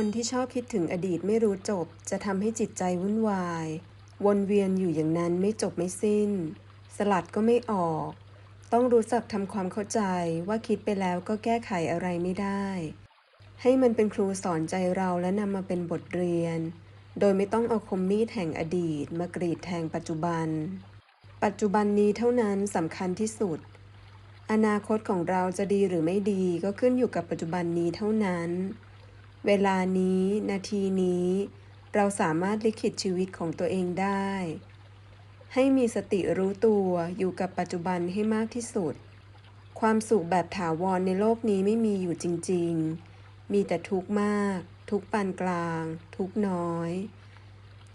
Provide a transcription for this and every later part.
คนที่ชอบคิดถึงอดีตไม่รู้จบ จะทำให้จิตใจวุ่นวาย วนเวียนอยู่อย่างนั้นไม่จบไม่สิ้น สลัดก็ไม่ออก ต้องรู้จักทำความเข้าใจว่าคิดไปแล้วก็แก้ไขอะไรไม่ได้ ให้มันเป็นครูสอนใจเราและนำมาเป็นบทเรียน โดยไม่ต้องเอาคมมีดแห่งอดีต มากรีดแทงปัจจุบัน ปัจจุบันนี้เท่านั้นสำคัญที่สุด อนาคตของเราจะดีหรือไม่ดีก็ขึ้นอยู่กับปัจจุบันนี้เท่านั้น เวลานี้ นาทีนี้ เราสามารถลิขิตชีวิตของตัวเองได้ ให้มีสติรู้ตัวอยู่กับปัจจุบันให้มากที่สุด ความสุขแบบถาวรในโลกนี้ไม่มีอยู่จริง ๆ มีแต่ทุกข์มาก ทุกปานกลาง ทุกน้อย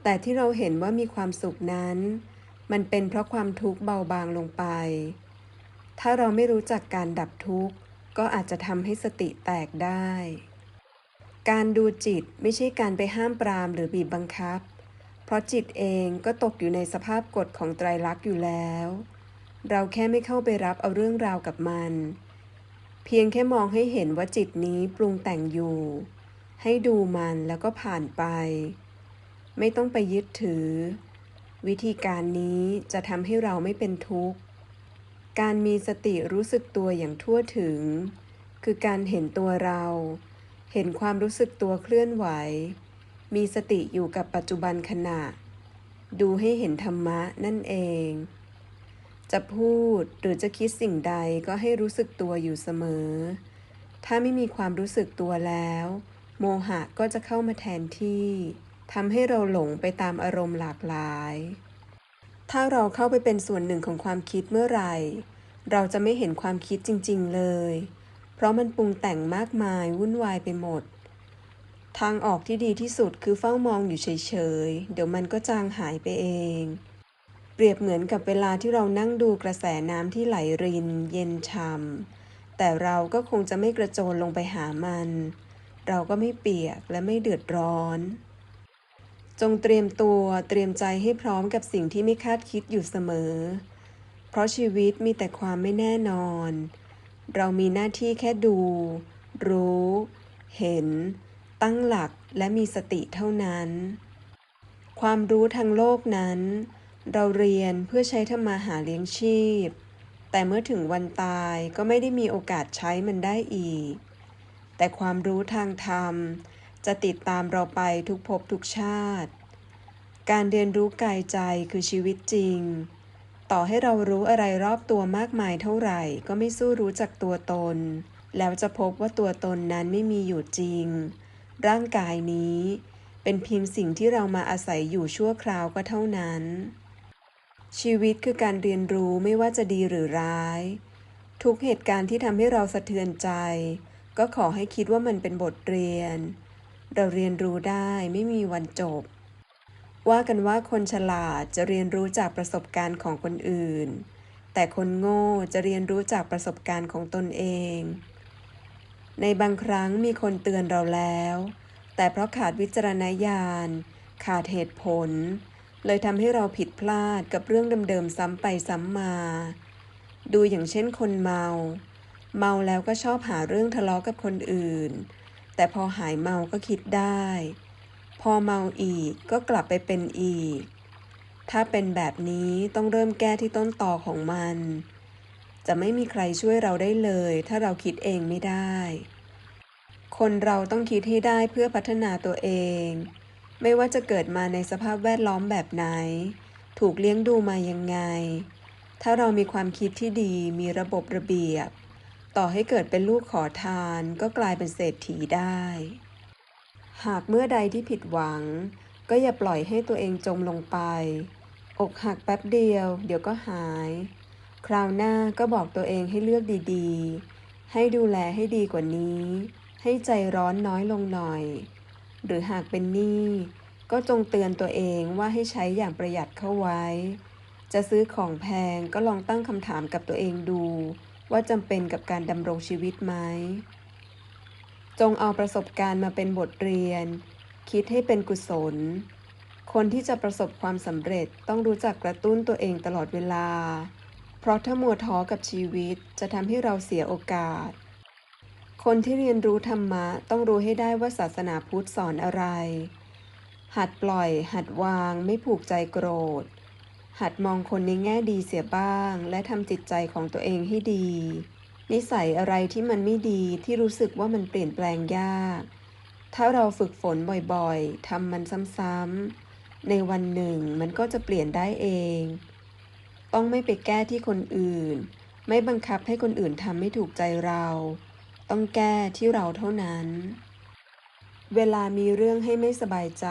แต่ที่เราเห็นว่ามีความสุขนั้น มันเป็นเพราะความทุกข์เบาบางลงไป ถ้าเราไม่รู้จักการดับทุกข์ก็อาจจะทำให้สติแตกได้ การดูจิตไม่ใช่การไปห้ามปรามหรือบีบบังคับ เพราะจิตเองก็ตกอยู่ในสภาพกฎของไตรลักษณ์อยู่แล้ว เราแค่ไม่เข้าไปรับเอาเรื่องราวกับมัน เพียงแค่มองให้เห็นว่าจิตนี้ปรุงแต่งอยู่ ให้ดูมันแล้วก็ผ่านไป ไม่ต้องไปยึดถือ วิธีการนี้จะทำให้เราไม่เป็นทุกข์ การมีสติรู้สึกตัวอย่างทั่วถึง คือการเห็นตัวเรา เห็นความรู้สึกตัวเคลื่อนไหว มีสติอยู่กับปัจจุบันขณะ ดูให้เห็นธรรมะนั่นเอง จะพูดหรือจะคิดสิ่งใดก็ให้รู้สึกตัวอยู่เสมอ ถ้าไม่มีความรู้สึกตัวแล้ว โมหะก็จะเข้ามาแทนที่ทำให้เราหลงไปตามอารมณ์หลากหลาย ถ้าเราเข้าไปเป็นส่วนหนึ่งของความคิดเมื่อไหร่ เราจะไม่เห็นความคิดจริง ๆ เลย เพราะมันปรุงแต่งมากมายวุ่นวายไปหมด ทางออกที่ดีที่สุดคือเฝ้ามองอยู่เฉยๆ เดี๋ยวมันก็จางหายไปเอง เปรียบเหมือนกับเวลาที่เรานั่งดูกระแสน้ำที่ไหลริน เย็นช่ำแต่เราก็คงจะไม่กระโจนลงไปหามัน เราก็ไม่เปียกและไม่เดือดร้อนจงเตรียมตัวเตรียมใจให้พร้อมกับสิ่งที่ไม่คาดคิดอยู่เสมอ เพราะชีวิตมีแต่ความไม่แน่นอน เรามีหน้าที่แค่ดู รู้ เห็น ตั้งหลักและมีสติเท่านั้น ความรู้ทางโลกนั้น เราเรียนเพื่อใช้ทำมาหาเลี้ยงชีพ แต่เมื่อถึงวันตายก็ไม่ได้มีโอกาสใช้มันได้อีก แต่ความรู้ทางธรรม จะติดตามเราไปทุกภพทุกชาติ การเรียนรู้กายใจคือชีวิตจริง ต่อให้เรารู้อะไรรอบตัวมากมายเท่าไหร่ ก็ไม่สู้รู้จักตัวตน แล้วจะพบว่าตัวตนนั้นไม่มีอยู่จริง ร่างกายนี้ เป็นเพียงสิ่งที่เรามาอาศัยอยู่ชั่วคราวก็เท่านั้น ชีวิตคือการเรียนรู้ไม่ว่าจะดีหรือร้าย ทุกเหตุการณ์ที่ทำให้เราสะเทือนใจ ก็ขอให้คิดว่ามันเป็นบทเรียน เราเรียนรู้ได้ไม่มีวันจบ ว่ากันว่าคนฉลาดจะเรียนรู้จากประสบการณ์ของคนอื่น แต่คนโง่จะเรียนรู้จากประสบการณ์ของตนเอง ในบางครั้งมีคนเตือนเราแล้ว แต่เพราะขาดวิจารณญาณ ขาดเหตุผล เลยทำให้เราผิดพลาดกับเรื่องเดิมๆซ้ำไปซ้ำมา ดูอย่างเช่นคนเมา เมาแล้วก็ชอบหาเรื่องทะเลาะกับคนอื่น แต่พอหายเมาก็คิดได้ พอเมาอีกก็กลับไปเป็นอีก ถ้าเป็นแบบนี้ต้องเริ่มแก้ที่ต้นต่อของมัน จะไม่มีใครช่วยเราได้เลย ถ้าเราคิดเองไม่ได้ คนเราต้องคิดให้ได้เพื่อพัฒนาตัวเอง ไม่ว่าจะเกิดมาในสภาพแวดล้อมแบบไหน ถูกเลี้ยงดูมายังไง ถ้าเรามีความคิดที่ดีมีระบบระเบียบ ต่อให้เกิดเป็นลูกขอทานก็กลายเป็นเศรษฐีได้ หากเมื่อใดที่ผิดหวัง ก็อย่าปล่อยให้ตัวเองจมลงไป อกหักแป๊บเดียว เดี๋ยวก็หาย คราวหน้าก็บอกตัวเองให้เลือกดีๆ ให้ดูแลให้ดีกว่านี้ ให้ใจร้อนน้อยลงหน่อย หรือหากเป็นหนี้ก็จงเตือนตัวเองว่าให้ใช้อย่างประหยัดเข้าไว้ จะซื้อของแพงก็ลองตั้งคำถามกับตัวเองดู ว่าจำเป็นกับการดำรงชีวิตไหม จงเอาประสบการณ์มาเป็นบทเรียน คิดให้เป็นกุศล คนที่จะประสบความสำเร็จต้องรู้จักกระตุ้นตัวเองตลอดเวลา เพราะถ้ามัวท้อกับชีวิตจะทำให้เราเสียโอกาส คนที่เรียนรู้ธรรมะต้องรู้ให้ได้ว่าศาสนาพุทธสอนอะไร หัดปล่อย หัดวางไม่ผูกใจโกรธ หัดมองคนในแง่ดีเสียบ้าง และทำจิตใจของตัวเองให้ดี นิสัยอะไรที่มันไม่ดีที่รู้สึกว่ามันเปลี่ยนแปลงยาก ถ้าเราฝึกฝนบ่อยๆทำมันซ้ำๆในวันหนึ่งมันก็จะเปลี่ยนได้เอง ต้องไม่ไปแก้ที่คนอื่น ไม่บังคับให้คนอื่นทำให้ถูกใจเรา ต้องแก้ที่เราเท่านั้น เวลามีเรื่องให้ไม่สบายใจ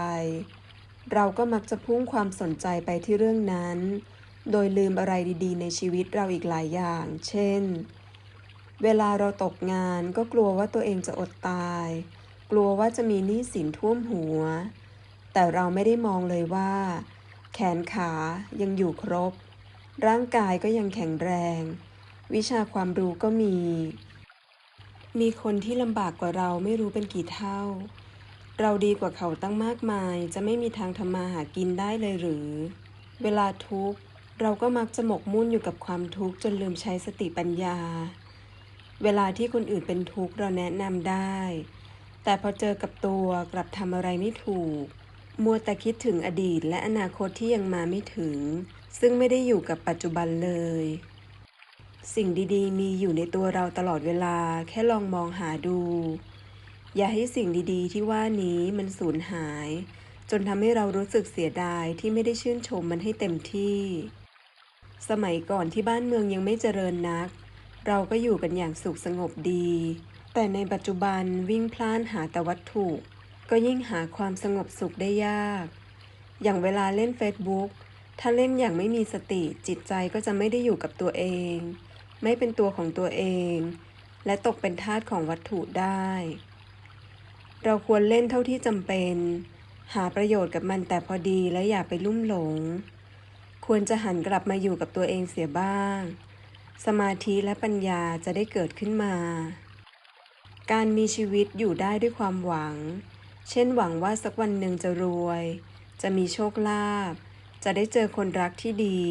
เราก็มักจะพุ่งความสนใจไปที่เรื่องนั้น โดยลืมอะไรดีๆ ในชีวิตเราอีกหลายอย่าง เช่น เวลาเราตกงานก็กลัวว่าตัวเองจะอดตาย กลัวว่าจะมีหนี้สินท่วมหัว แต่เราไม่ได้มองเลยว่า แขนขายังอยู่ครบ ร่างกายก็ยังแข็งแรง วิชาความรู้ก็มี มีคนที่ลำบากกว่าเราไม่รู้เป็นกี่เท่า เราดีกว่าเขาตั้งมากมายจะไม่มีทางทำมาหากินได้เลยหรือ เวลาทุกข์เราก็มักจะหมกมุ่นอยู่กับความทุกข์จนลืมใช้สติปัญญา เวลาที่คนอื่นเป็นทุกข์เราแนะนำได้ แต่พอเจอกับตัวกลับทำอะไรไม่ถูก มัวแต่คิดถึงอดีตและอนาคตที่ยังมาไม่ถึง ซึ่งไม่ได้อยู่กับปัจจุบันเลย สิ่งดีๆ มีอยู่ในตัวเราตลอดเวลาแค่ลองมองหาดู อย่าให้สิ่งดีๆ ที่ว่านี้มันสูญหาย จนทำให้เรารู้สึกเสียดายที่ไม่ได้ชื่นชมมันให้เต็มที่ สมัยก่อนที่บ้านเมืองยังไม่เจริญนัก เราก็อยู่กันอย่างสุขสงบดี แต่ในปัจจุบันวิ่งพล่านหาแต่วัตถุ ก็ยิ่งหาความสงบสุขได้ยาก อย่างเวลาเล่น Facebook ถ้าเล่นอย่างไม่มีสติจิตใจก็จะไม่ได้อยู่กับตัวเอง ไม่เป็นตัวของตัวเอง และตกเป็นทาสของวัตถุได้ เราควรเล่นเท่าที่จำเป็น หาประโยชน์กับมันแต่พอดีและอย่าไปลุ่มหลง ควรจะหันกลับมาอยู่กับตัวเองเสียบ้าง สมาธิและปัญญาจะได้เกิดขึ้นมา การมีชีวิตอยู่ได้ด้วยความหวัง เช่นหวังว่าสักวันหนึ่งจะรวย จะมีโชคลาภ จะได้เจอคนรักที่ดี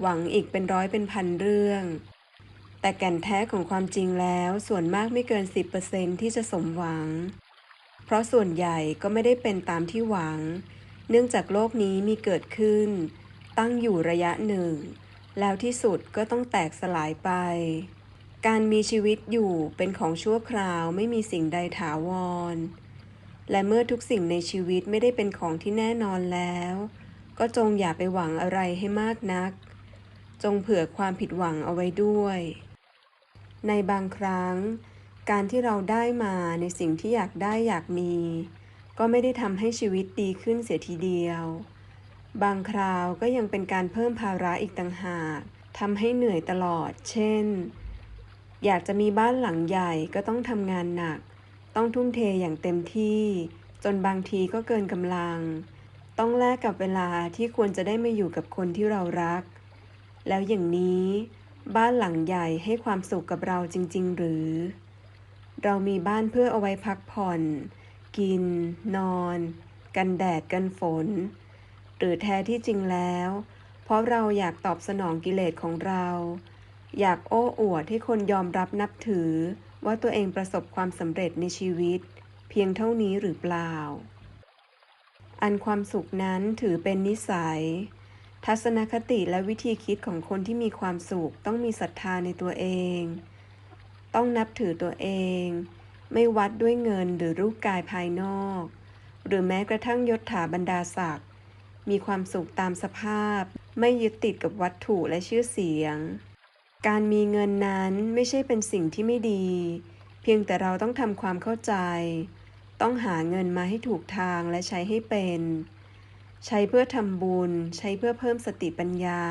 หวังอีกเป็นร้อยเป็นพันเรื่อง แต่แก่นแท้ของความจริงแล้วส่วนมากไม่เกิน 10%ที่จะสมหวัง เพราะส่วนใหญ่ก็ไม่ได้เป็นตามที่หวัง เนื่องจากโลกนี้มีเกิดขึ้น ตั้งอยู่ระยะหนึ่ง แล้วที่สุดก็ต้องแตกสลายไป การมีชีวิตอยู่เป็นของชั่วคราวไม่มีสิ่งใดถาวร และเมื่อทุกสิ่งในชีวิตไม่ได้เป็นของที่แน่นอนแล้ว ก็จงอย่าไปหวังอะไรให้มากนัก จงเผื่อความผิดหวังเอาไว้ด้วย ในบางครั้ง การที่เราได้มาในสิ่งที่อยากได้อยากมี ก็ไม่ได้ทำให้ชีวิตดีขึ้นเสียทีเดียว บางคราวก็ยังเป็นการเพิ่มภาระอีกต่างหากทำให้เหนื่อยตลอด เช่น อยากจะมีบ้านหลังใหญ่ก็ต้องทำงานหนัก ต้องทุ่มเทอย่างเต็มที่ จนบางทีก็เกินกำลัง ต้องแลกกับเวลาที่ควรจะได้มาอยู่กับคนที่เรารัก แล้วอย่างนี้ บ้านหลังใหญ่ให้ความสุขกับเราจริง ๆ หรือ เรามีบ้านเพื่อเอาไว้พักผ่อน กิน นอน กันแดดกันฝน หรือแท้ที่จริงแล้ว เพราะเราอยากตอบสนองกิเลสของเรา อยากโอ้อวดให้คนยอมรับนับถือ ว่าตัวเองประสบความสำเร็จในชีวิต เพียงเท่านี้หรือเปล่า อันความสุขนั้นถือเป็นนิสัย ทัศนคติและวิธีคิดของคนที่มีความสุขต้องมีศรัทธาในตัวเอง ต้องนับถือตัวเอง ไม่วัดด้วยเงินหรือรูปกายภายนอก หรือแม้กระทั่งยศถาบรรดาศักดิ์ มีความสุขตามสภาพ ไม่ยึดติดกับวัตถุและชื่อเสียง การมีเงินนั้นไม่ใช่เป็นสิ่งที่ไม่ดี เพียงแต่เราต้องทำความเข้าใจ ต้องหาเงินมาให้ถูกทางและใช้ให้เป็น ใช้เพื่อทำบุญ ใช้เพื่อเพิ่มสติปัญญา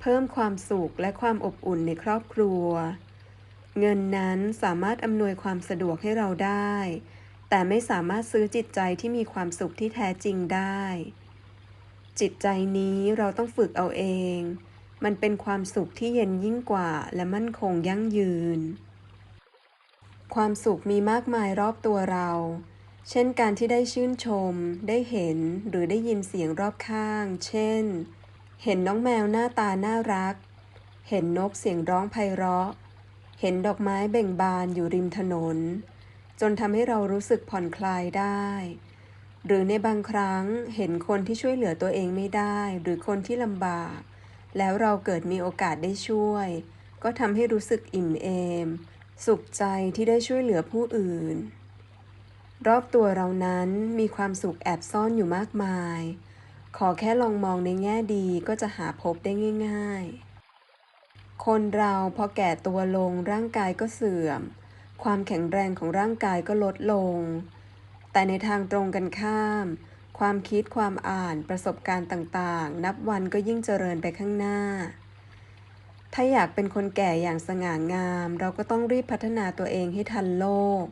เพิ่มความสุขและความอบอุ่นในครอบครัว เงินนั้นสามารถอำนวยความสะดวกให้เราได้แต่ไม่สามารถซื้อจิตใจที่มีความสุขที่แท้จริงได้ จิตใจนี้เราต้องฝึกเอาเอง มันเป็นความสุขที่เย็นยิ่งกว่าและมั่นคงยั่งยืน ความสุขมีมากมายรอบตัวเรา เช่นการที่ได้ชื่นชม ได้เห็นหรือได้ยินเสียงรอบข้าง เช่น เห็นน้องแมวหน้าตาน่ารัก เห็นนกเสียงร้องไพเราะ เห็นดอกไม้เบ่งบานอยู่ริมถนน จนทำให้เรารู้สึกผ่อนคลายได้ หรือในบางครั้งเห็นคนที่ช่วยเหลือตัวเองไม่ได้ หรือคนที่ลำบาก แล้วเราเกิดมีโอกาสได้ช่วย ก็ทำให้รู้สึกอิ่มเอม สุขใจที่ได้ช่วยเหลือผู้อื่น รอบตัวเรานั้นมีความสุขแอบซ่อนอยู่มากมาย ขอแค่ลองมองในแง่ดีก็จะหาพบได้ง่าย ๆ คนเราพอแก่ตัวลงร่างกายก็เสื่อม ความแข็งแรงของร่างกายก็ลดลง แต่ในทางตรงกันข้าม ความคิดความอ่านประสบการณ์ต่างๆ นับวันก็ยิ่งเจริญไปข้างหน้า ถ้าอยากเป็นคนแก่อย่างสง่างาม เราก็ต้องรีบพัฒนาตัวเองให้ทันโลก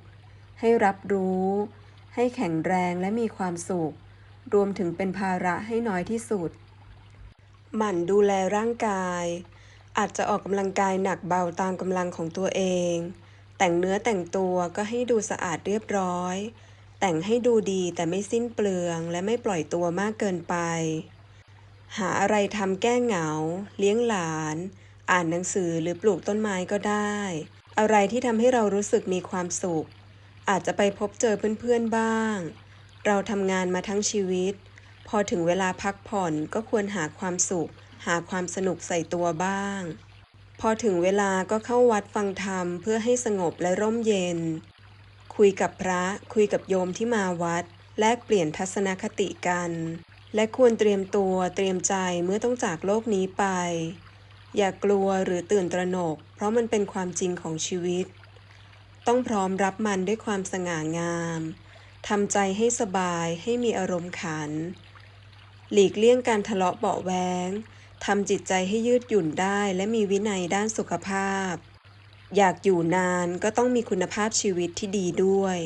ให้รับรู้ ให้แข็งแรงและมีความสุข รวมถึงเป็นภาระให้น้อยที่สุด หมั่นดูแลร่างกาย อาจจะออกกำลังกายหนักเบาตามกำลังของตัวเอง แต่งเนื้อแต่งตัวก็ให้ดูสะอาดเรียบร้อย แต่งให้ดูดีแต่ไม่สิ้นเปลืองและไม่ปล่อยตัวมากเกินไป หาอะไรทำแก้เหงา เลี้ยงหลาน อ่านหนังสือหรือปลูกต้นไม้ก็ได้ อะไรที่ทำให้เรารู้สึกมีความสุข อาจจะไปพบเจอเพื่อนๆบ้าง เราทำงานมาทั้งชีวิต พอถึงเวลาพักผ่อนก็ควรหาความสุข หาความสนุกใส่ตัวบ้าง พอถึงเวลาก็เข้าวัดฟังธรรมเพื่อให้สงบและร่มเย็น คุยกับพระ คุยกับโยมที่มาวัด แลกเปลี่ยนทัศนคติกัน และควรเตรียมตัวเตรียมใจเมื่อต้องจากโลกนี้ไป อย่ากลัวหรือตื่นตระหนก เพราะมันเป็นความจริงของชีวิต ต้องพร้อมรับมันด้วยความสง่างามทำใจให้สบายให้มีอารมณ์ขัน หลีกเลี่ยงการทะเลาะเบาแวงทำจิตใจให้ยืดหยุ่นได้และมีวินัยด้านสุขภาพ อยากอยู่นานก็ต้องมีคุณภาพชีวิตที่ดีด้วย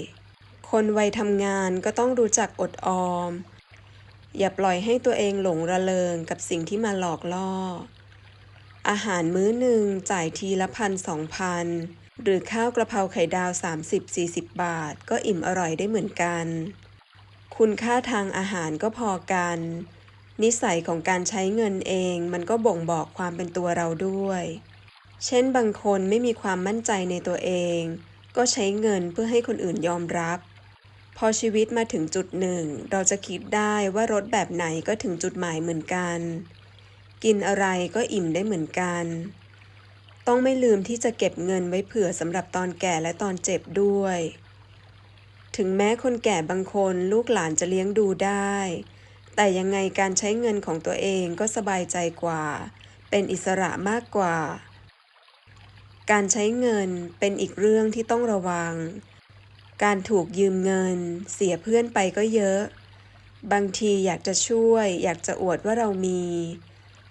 คนวัยทำงานก็ต้องรู้จักอดออม อย่าปล่อยให้ตัวเองหลงระเริงกับสิ่งที่มาหลอกล่อ อาหารมื้อหนึ่งจ่ายทีละพันสองพันหรือข้าวกระเพราไข่ดาว 30-40 บาท ก็อิ่มอร่อยได้เหมือนกัน คุณค่าทางอาหารก็พอกัน นิสัยของการใช้เงินเองมันก็บ่งบอกความเป็นตัวเราด้วย เช่นบางคนไม่มีความมั่นใจในตัวเอง ก็ใช้เงินเพื่อให้คนอื่นยอมรับ พอชีวิตมาถึงจุดหนึ่ง เราจะคิดได้ว่ารถแบบไหนก็ถึงจุดหมายเหมือนกัน กินอะไรก็อิ่มได้เหมือนกัน ต้องไม่ลืมที่จะเก็บเงินไว้เผื่อสำหรับตอนแก่และตอนเจ็บด้วย ถึงแม้คนแก่บางคนลูกหลานจะเลี้ยงดูได้ แต่ยังไงการใช้เงินของตัวเองก็สบายใจกว่า เป็นอิสระมากกว่า การใช้เงินเป็นอีกเรื่องที่ต้องระวัง การถูกยืมเงิน เสียเพื่อนไปก็เยอะ บางทีอยากจะช่วย อยากจะอวดว่าเรามี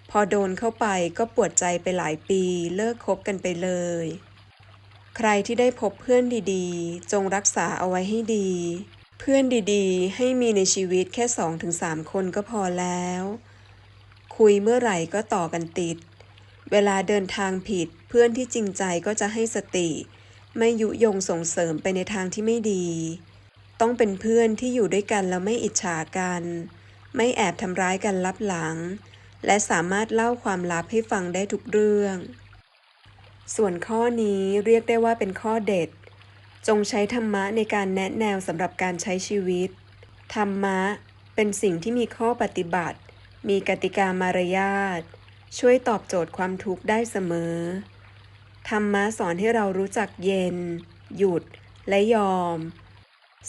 พอโดนเข้าไปก็ปวดใจไปหลายปี เลิกคบกันไปเลย ใครที่ได้พบเพื่อนดีๆ จงรักษาเอาไว้ให้ดี เพื่อนดีๆ ให้มีในชีวิตแค่สองถึงสามคนก็พอแล้ว คุยเมื่อไหร่ก็ต่อกันติด เวลาเดินทางผิดเพื่อนที่จริงใจก็จะให้สติ ไม่ยุยงส่งเสริมไปในทางที่ไม่ดี ต้องเป็นเพื่อนที่อยู่ด้วยกันแล้วไม่อิจฉากัน ไม่แอบทำร้ายกันลับหลัง และสามารถเล่าความลับให้ฟังได้ทุกเรื่อง ส่วนข้อนี้เรียกได้ว่าเป็นข้อเด็ด จงใช้ธรรมะในการแนะแนวสำหรับการใช้ชีวิต ธรรมะเป็นสิ่งที่มีข้อปฏิบัติ มีกติกามารยาท ช่วยตอบโจทย์ความทุกข์ได้เสมอ ธรรมะสอนให้เรารู้จักเย็น หยุดและยอม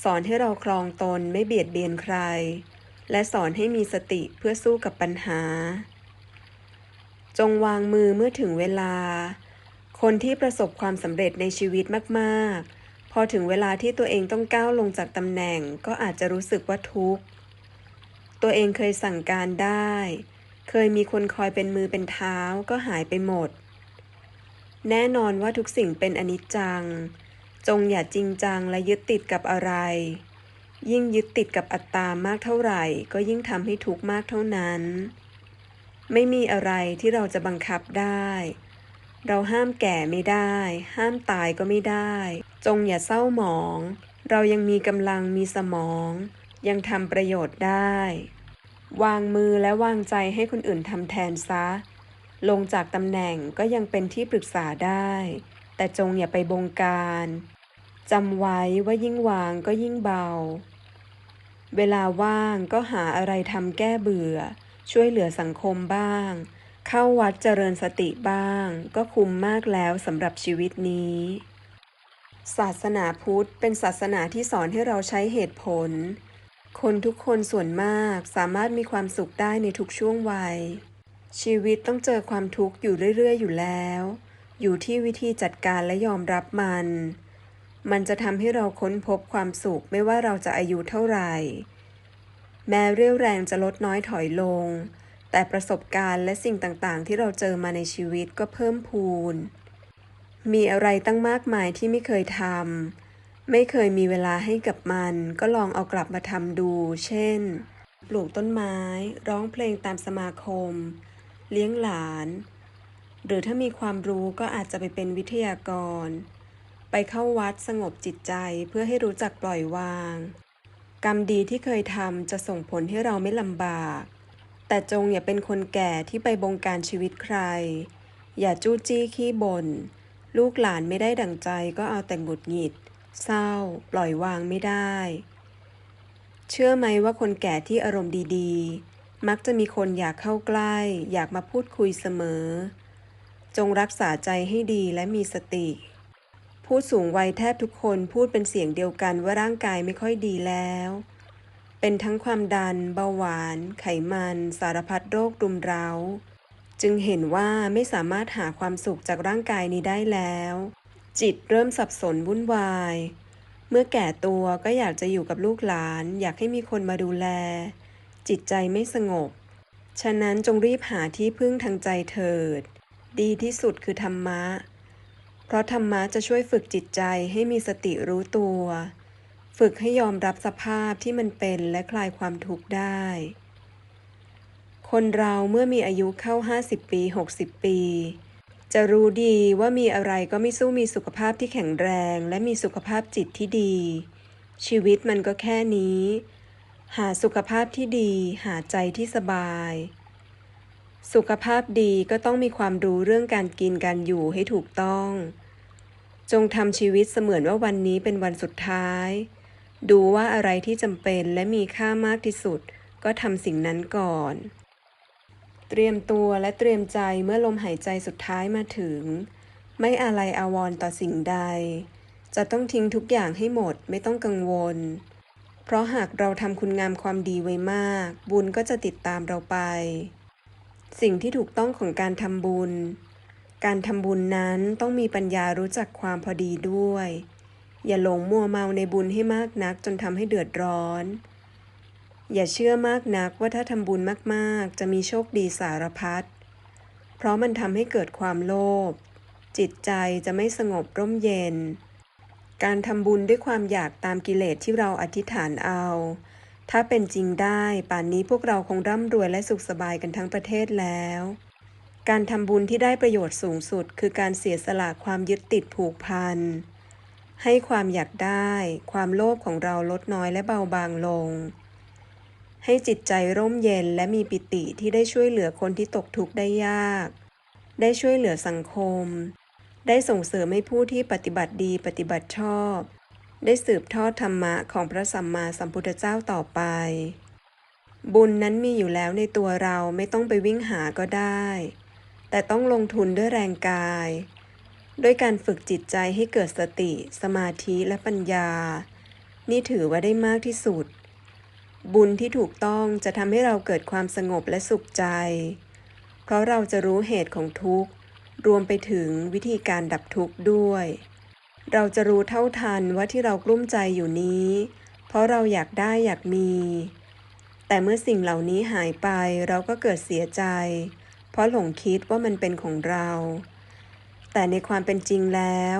สอนให้เราคลองตนไม่เบียดเบียนใคร และสอนให้มีสติเพื่อสู้กับปัญหา จงวางมือเมื่อถึงเวลา คนที่ประสบความสำเร็จในชีวิตมากๆ พอถึงเวลาที่ตัวเองต้องก้าวลงจากตำแหน่งก็อาจจะรู้สึกว่าทุกข์ ตัวเองเคยสั่งการได้ เคยมีคนคอยเป็นมือเป็นเท้าก็หายไปหมด แน่นอนว่าทุกสิ่งเป็นอนิจจัง จงอย่าจริงจังและยึดติดกับอะไร ยิ่งยึดติดกับอัตตามากเท่าไหร่ ก็ยิ่งทำให้ทุกข์มากเท่านั้น ไม่มีอะไรที่เราจะบังคับได้ เราห้ามแก่ไม่ได้ ห้ามตายก็ไม่ได้ จงอย่าเศร้าหมอง เรายังมีกำลังมีสมอง ยังทำประโยชน์ได้ วางมือและวางใจให้คนอื่นทำแทนซะ ลงจากตำแหน่งก็ยังเป็นที่ปรึกษาได้ แต่จงอย่าไปบงการจำไว้ว่ายิ่งวางก็ยิ่งเบา เวลาว่างก็หาอะไรทำแก้เบื่อ ช่วยเหลือสังคมบ้าง เข้าวัดเจริญสติบ้าง ก็คุ้มมากแล้วสำหรับชีวิตนี้ ศาสนาพุทธเป็นศาสนาที่สอนให้เราใช้เหตุผล คนทุกคนส่วนมากสามารถมีความสุขได้ในทุกช่วงวัย ชีวิตต้องเจอความทุกข์อยู่เรื่อยๆ อยู่แล้ว อยู่ที่วิธีจัดการและยอมรับมัน มันจะทำให้เราค้นพบความสุขไม่ว่าเราจะอายุเท่าไหร่ แม้เรี่ยวแรงจะลดน้อยถอยลง แต่ประสบการณ์และสิ่งต่างๆ ที่เราเจอมาในชีวิตก็เพิ่มพูน มีอะไรตั้งมากมายที่ไม่เคยทำ ไม่เคยมีเวลาให้กับมัน ก็ลองเอากลับมาทำดู เช่น ปลูกต้นไม้ ร้องเพลงตามสมาคม เลี้ยงหลาน หรือถ้ามีความรู้ก็อาจจะไปเป็นวิทยากร ไปเข้าวัดสงบจิตใจเพื่อให้รู้จักปล่อยวาง กรรมดีที่เคยทำจะส่งผลให้เราไม่ลำบาก แต่จงอย่าเป็นคนแก่ที่ไปบงการชีวิตใคร อย่าจู้จี้ขี้บน่น ลูกหลานไม่ได้ดั่งใจก็เอาแต่หงุดหงิด เศร้า ปล่อยวางไม่ได้ เชื่อไหมว่าคนแก่ที่อารมณ์ดีๆ มักจะมีคนอยากเข้าใกล้ อยากมาพูดคุยเสมอ จงรักษาใจให้ดีและมีสติ ผู้สูงวัยแทบทุกคนพูดเป็นเสียงเดียวกันว่าร่างกายไม่ค่อยดีแล้ว เป็นทั้งความดัน เบาหวาน ไขมัน สารพัดโรครุมเร้า จึงเห็นว่าไม่สามารถหาความสุขจากร่างกายนี้ได้แล้ว จิตเริ่มสับสนวุ่นวาย เมื่อแก่ตัวก็อยากจะอยู่กับลูกหลาน อยากให้มีคนมาดูแล จิตใจไม่สงบ ฉะนั้นจงรีบหาที่พึ่งทางใจเถิด ดีที่สุดคือธรรมะ เพราะธรรมะจะช่วยฝึกจิตใจให้มีสติรู้ตัว ฝึกให้ยอมรับสภาพที่มันเป็นและคลายความทุกข์ได้ คนเราเมื่อมีอายุเข้า 50 ปี 60 ปี จะรู้ดีว่ามีอะไรก็ไม่สู้มีสุขภาพที่แข็งแรง และมีสุขภาพจิตที่ดี ชีวิตมันก็แค่นี้ หาสุขภาพที่ดี หาใจที่สบาย สุขภาพดีก็ต้องมีความรู้เรื่องการกินการอยู่ให้ถูกต้อง จงทำชีวิตเสมือนว่าวันนี้เป็นวันสุดท้าย ดูว่าอะไรที่จำเป็นและมีค่ามากที่สุด ก็ทำสิ่งนั้นก่อน เตรียมตัวและเตรียมใจเมื่อลมหายใจสุดท้ายมาถึง ไม่อะไรอาวรต่อสิ่งใด จะต้องทิ้งทุกอย่างให้หมดไม่ต้องกังวล เพราะหากเราทำคุณงามความดีไว้มาก บุญก็จะติดตามเราไป สิ่งที่ถูกต้องของการทำบุญ การทำบุญนั้นต้องมีปัญญารู้จักความพอดีด้วย อย่าหลงมัวเมาในบุญให้มากนักจนทำให้เดือดร้อน อย่าเชื่อมากนักว่าถ้าทำบุญมากๆ จะมีโชคดีสารพัด เพราะมันทำให้เกิดความโลภ จิตใจจะไม่สงบร่มเย็น การทำบุญด้วยความอยากตามกิเลสที่เราอธิษฐานเอา ถ้าเป็นจริงได้ป่านนี้พวกเราคงร่ำรวยและสุขสบายกันทั้งประเทศแล้ว การทำบุญที่ได้ประโยชน์สูงสุด คือการเสียสละความยึดติดผูกพัน ให้ความอยากได้ ความโลภของเราลดน้อยและเบาบางลง ให้จิตใจร่มเย็นและมีปิติที่ได้ช่วยเหลือคนที่ตกทุกข์ได้ยาก ได้ช่วยเหลือสังคม ได้ส่งเสริมให้ผู้ที่ปฏิบัติดีปฏิบัติชอบ ได้สืบทอดธรรมะของพระสัมมาสัมพุทธเจ้าต่อไป บุญนั้นมีอยู่แล้วในตัวเราไม่ต้องไปวิ่งหาก็ได้ แต่ต้องลงทุนด้วยแรงกาย ด้วยการฝึกจิตใจให้เกิดสติ สมาธิและปัญญา นี่ถือว่าได้มากที่สุด บุญที่ถูกต้องจะทำให้เราเกิดความสงบและสุขใจ เพราะเราจะรู้เหตุของทุกข์ รวมไปถึงวิธีการดับทุกข์ด้วย เราจะรู้เท่าทันว่าที่เรากลุ้มใจอยู่นี้ เพราะเราอยากได้อยากมี แต่เมื่อสิ่งเหล่านี้หายไปเราก็เกิดเสียใจ เพราะหลงคิดว่ามันเป็นของเรา แต่ในความเป็นจริงแล้ว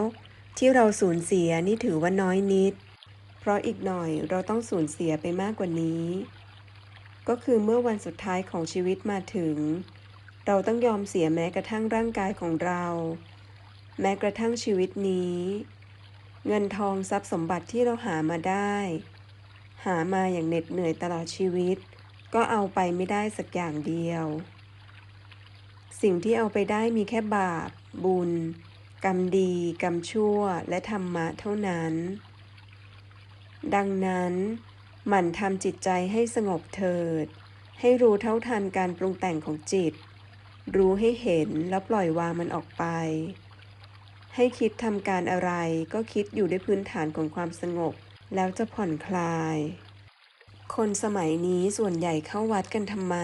ที่เราสูญเสียนี่ถือว่าน้อยนิด เพราะอีกหน่อยเราต้องสูญเสียไปมากกว่านี้ ก็คือเมื่อวันสุดท้ายของชีวิตมาถึง เราต้องยอมเสียแม้กระทั่งร่างกายของเรา แม้กระทั่งชีวิตนี้ เงินทองทรัพย์สมบัติที่เราหามาได้ หามาอย่างเหน็ดเหนื่อยตลอดชีวิต ก็เอาไปไม่ได้สักอย่างเดียว สิ่งที่เอาไปได้มีแค่บาป บุญ กรรมดี กรรมชั่ว และธรรมะเท่านั้น ดังนั้น หมั่นทำจิตใจให้สงบเถิด ให้รู้เท่าทันการปรุงแต่งของจิต รู้ให้เห็นแล้วปล่อยวางมันออกไป ให้คิดทำการอะไรก็คิดอยู่ด้วยพื้นฐานของความสงบ แล้วจะผ่อนคลาย คนสมัยนี้ส่วนใหญ่เข้าวัดกันทำไม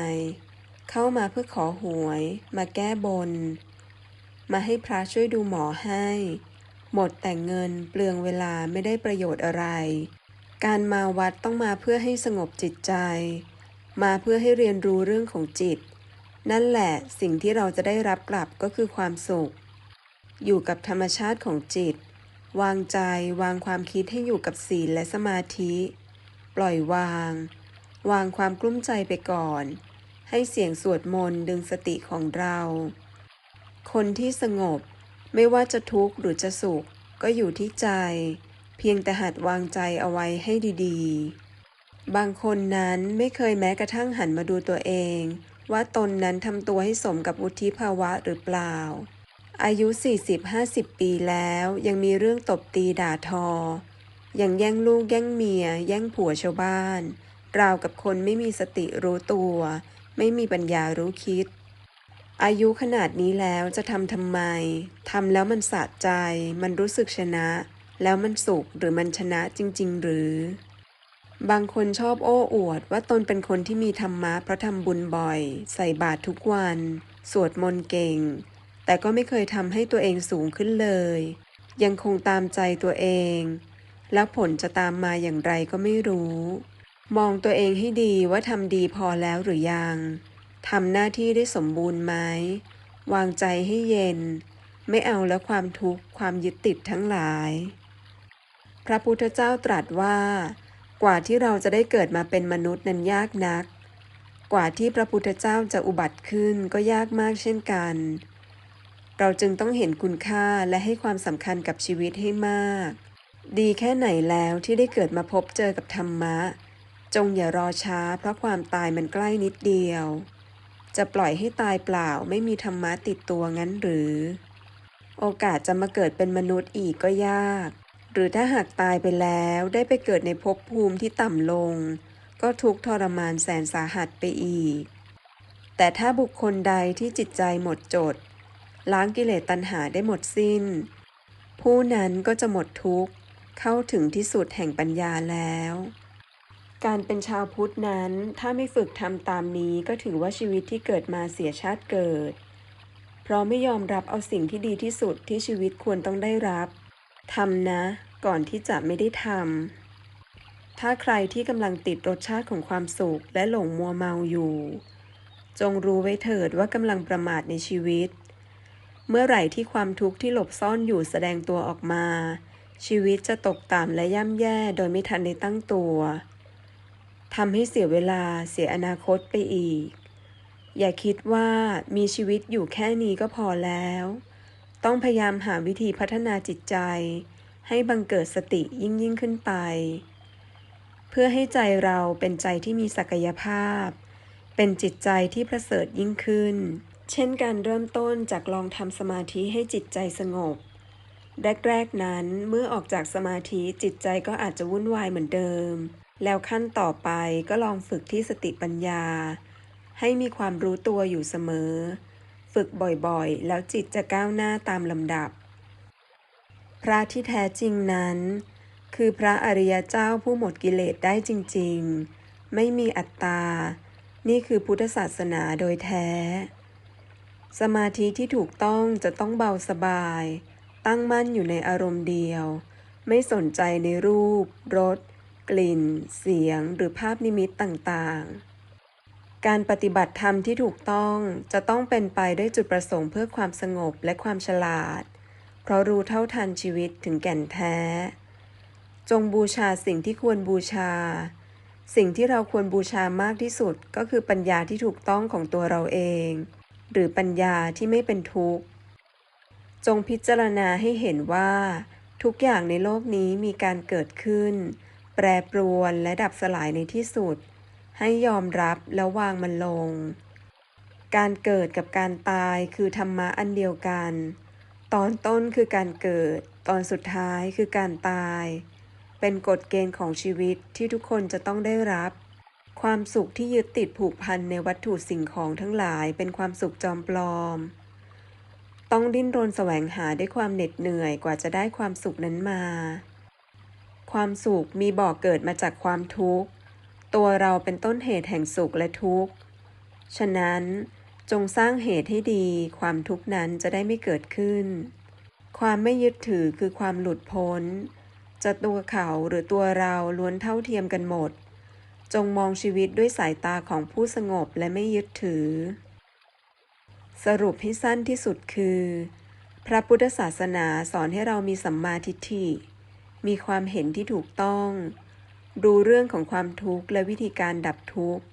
เข้ามาเพื่อขอหวย มาแก้บน มาให้พระช่วยดูหมอให้หมดแต่เงินเปลืองเวลาไม่ได้ประโยชน์อะไร การมาวัดต้องมาเพื่อให้สงบจิตใจ มาเพื่อให้เรียนรู้เรื่องของจิต นั่นแหละสิ่งที่เราจะได้รับกลับก็คือความสุข อยู่กับธรรมชาติของจิต วางใจวางความคิดให้อยู่กับศีลและสมาธิ ปล่อยวาง วางความกลุ้มใจไปก่อน ให้เสียงสวดมนต์ดึงสติของเรา คนที่สงบไม่ว่าจะทุกข์หรือจะสุขก็อยู่ที่ใจ เพียงแต่หัดวางใจเอาไว้ให้ดีๆ บางคนนั้นไม่เคยแม้กระทั่งหันมาดูตัวเอง ว่าตนนั้นทำตัวให้สมกับวุฒิภาวะหรือเปล่า อายุ 40-50 ปีแล้วยังมีเรื่องตบตีด่าทอ ยังแย่งลูกแย่งเมีย แย่งผัวชาวบ้าน ราวกับคนไม่มีสติรู้ตัว ไม่มีปัญญารู้คิดอายุขนาดนี้แล้วจะทำทำไม ทำแล้วมันสะใจ มันรู้สึกชนะ แล้วมันสุขหรือมันชนะจริง ๆ หรือ บางคนชอบโอ้อวดว่าตนเป็นคนที่มีธรรมะเพราะทำบุญบ่อย ใส่บาตรทุกวัน สวดมนต์เก่ง แต่ก็ไม่เคยทำให้ตัวเองสูงขึ้นเลย ยังคงตามใจตัวเอง แล้วผลจะตามมาอย่างไรก็ไม่รู้ มองตัวเองให้ดีว่าทำดีพอแล้วหรือยังทำหน้าที่ได้สมบูรณ์ไหมวางใจให้เย็น ไม่เอาแล้วความทุกข์ความยึดติดทั้งหลาย พระพุทธเจ้าตรัสว่า กว่าที่เราจะได้เกิดมาเป็นมนุษย์นั้นยากนัก กว่าที่พระพุทธเจ้าจะอุบัติขึ้นก็ยากมากเช่นกัน เราจึงต้องเห็นคุณค่าและให้ความสำคัญกับชีวิตให้มาก ดีแค่ไหนแล้วที่ได้เกิดมาพบเจอกับธรรมะ จงอย่ารอช้า เพราะความตายมันใกล้นิดเดียว จะปล่อยให้ตายเปล่าไม่มีธรรมะติดตัวงั้นหรือ โอกาสจะมาเกิดเป็นมนุษย์อีกก็ยาก หรือถ้าหากตายไปแล้วได้ไปเกิดในภพภูมิที่ต่ำลง ก็ทุกทรมานแสนสาหัสไปอีก แต่ถ้าบุคคลใดที่จิตใจหมดจด ล้างกิเลสตัณหาได้หมดสิ้น ผู้นั้นก็จะหมดทุกข์เข้าถึงที่สุดแห่งปัญญาแล้ว การเป็นชาวพุทธนั้นถ้าไม่ฝึกทำตามนี้ก็ถือว่าชีวิตที่เกิดมาเสียชาติเกิด เพราะไม่ยอมรับเอาสิ่งที่ดีที่สุดที่ชีวิตควรต้องได้รับ ทำนะ ก่อนที่จะไม่ได้ทำ ถ้าใครที่กำลังติดรสชาติของความสุขและหลงมัวเมาอยู่ จงรู้ไว้เถิดว่ากำลังประมาทในชีวิต เมื่อไหร่ที่ความทุกข์ที่หลบซ่อนอยู่แสดงตัวออกมา ชีวิตจะตกต่ำและย่ำแย่โดยไม่ทันได้ตั้งตัวทำให้เสียเวลาเสียอนาคตไปอีก อย่าคิดว่ามีชีวิตอยู่แค่นี้ก็พอแล้ว ต้องพยายามหาวิธีพัฒนาจิตใจ ให้บังเกิดสติยิ่งยิ่งขึ้นไป เพื่อให้ใจเราเป็นใจที่มีศักยภาพ เป็นจิตใจที่ประเสริฐยิ่งขึ้น เช่นการเริ่มต้นจากลองทำสมาธิให้จิตใจสงบ แรกๆนั้นเมื่อออกจากสมาธิจิตใจก็อาจจะวุ่นวายเหมือนเดิม แล้วขั้นต่อไปก็ลองฝึกที่สติปัญญา ให้มีความรู้ตัวอยู่เสมอ ฝึกบ่อยๆ แล้วจิตจะก้าวหน้าตามลำดับ พระที่แท้จริงนั้น คือพระอริยเจ้าผู้หมดกิเลสได้จริงๆ ไม่มีอัตตา นี่คือพุทธศาสนาโดยแท้ สมาธิที่ถูกต้องจะต้องเบาสบาย ตั้งมั่นอยู่ในอารมณ์เดียว ไม่สนใจในรูป รส กลิ่น เสียง หรือภาพนิมิตต่างๆ การปฏิบัติธรรมที่ถูกต้องจะต้องเป็นไปด้วยจุดประสงค์เพื่อความสงบและความฉลาด เพราะรู้เท่าทันชีวิตถึงแก่นแท้ จงบูชาสิ่งที่ควรบูชา สิ่งที่เราควรบูชามากที่สุดก็คือปัญญาที่ถูกต้องของตัวเราเอง หรือปัญญาที่ไม่เป็นทุกข์ จงพิจารณาให้เห็นว่า ทุกอย่างในโลกนี้มีการเกิดขึ้น แปรปรวนและดับสลายในที่สุด ให้ยอมรับแล้ววางมันลง การเกิดกับการตายคือธรรมะอันเดียวกัน ตอนต้นคือการเกิด ตอนสุดท้ายคือการตาย เป็นกฎเกณฑ์ของชีวิตที่ทุกคนจะต้องได้รับ ความสุขที่ยึดติดผูกพันในวัตถุสิ่งของทั้งหลายเป็นความสุขจอมปลอม ต้องดิ้นรนแสวงหาด้วยความเหน็ดเหนื่อยกว่าจะได้ความสุขนั้นมาความสุขมีบ่อกเกิดมาจากความทุกข์ ตัวเราเป็นต้นเหตุแห่งสุขและทุกข์ ฉะนั้นจงสร้างเหตุให้ดี ความทุกข์นั้นจะได้ไม่เกิดขึ้น ความไม่ยึดถือคือความหลุดพ้น จะตัวเขาหรือตัวเราล้วนเท่าเทียมกันหมด จงมองชีวิตด้วยสายตาของผู้สงบและไม่ยึดถือ สรุปให้สั้นที่สุดคือ พระพุทธศาสนาสอนให้เรามีสัมมาทิฏฐิ มีความเห็นที่ถูกต้อง ดูเรื่องของความทุกข์และวิธีการดับทุกข์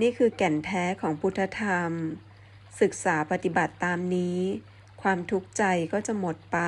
นี่คือแก่นแท้ของพุทธธรรม ศึกษาปฏิบัติตามนี้ ความทุกข์ใจก็จะหมดไป